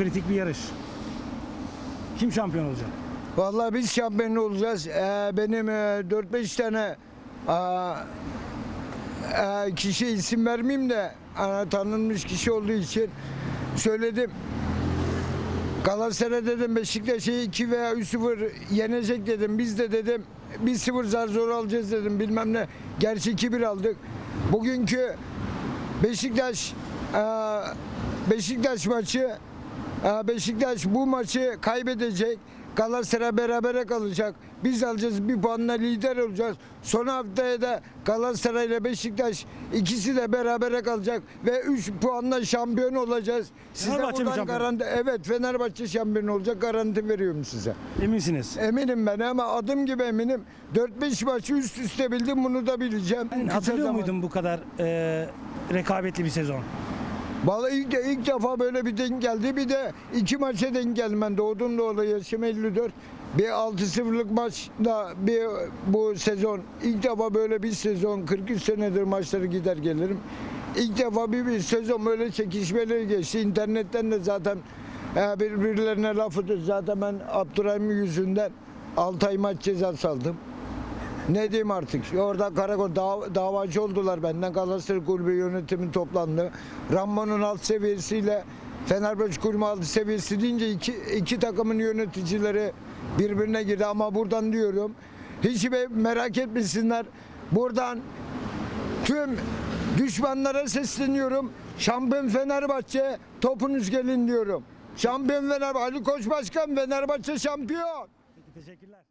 kritik bir yarış. Kim şampiyon olacak? Vallahi biz şampiyon olacağız. Ee, benim e, 4-5 tane aa, e, kişi isim vermeyeyim de e, tanınmış kişi olduğu için söyledim. Galatasaray dedim Beşiktaş'ı 2 veya 3-0 yenecek dedim. Biz de dedim 1-0 zar zor alacağız dedim bilmem ne. Gerçi 2-1 aldık. Bugünkü Beşiktaş e, Beşiktaş maçı e, Beşiktaş bu maçı kaybedecek. Galatasaray berabere kalacak. Biz alacağız bir puanla lider olacağız. Son haftaya da Galatasaray ile Beşiktaş ikisi de berabere kalacak ve 3 puanla şampiyon olacağız. Size Fenerbahçe mi buradan şampiyon? garanti evet Fenerbahçe şampiyon olacak garanti veriyorum size. Eminsiniz. Eminim ben ama adım gibi eminim. 4-5 maçı üst üste bildim bunu da bileceğim. Ben hatırlıyor muydun bu kadar e, rekabetli bir sezon? Vallahi ilk, ilk defa böyle bir denk geldi. Bir de iki maça denk geldim ben. Doğdum doğalı yaşım 54. Bir 6-0'lık maçla bir bu sezon ilk defa böyle bir sezon 43 senedir maçları gider gelirim. İlk defa bir, bir sezon böyle çekişmeli geçti. İnternetten de zaten e, birbirlerine laf atıyor. Zaten ben Abdurrahim yüzünden 6 ay maç cezası aldım. Ne diyeyim artık? Orada karakol dav- davacı oldular benden. Galatasaray Kulübü yönetimi toplandı. Rambo'nun alt seviyesiyle Fenerbahçe Kulübü alt seviyesi deyince iki, iki takımın yöneticileri birbirine girdi. Ama buradan diyorum hiç merak etmesinler. Buradan tüm düşmanlara sesleniyorum. Şampiyon Fenerbahçe topunuz gelin diyorum. Şampiyon Fenerbahçe Ali Koç Başkan Fenerbahçe şampiyon. Peki teşekkürler.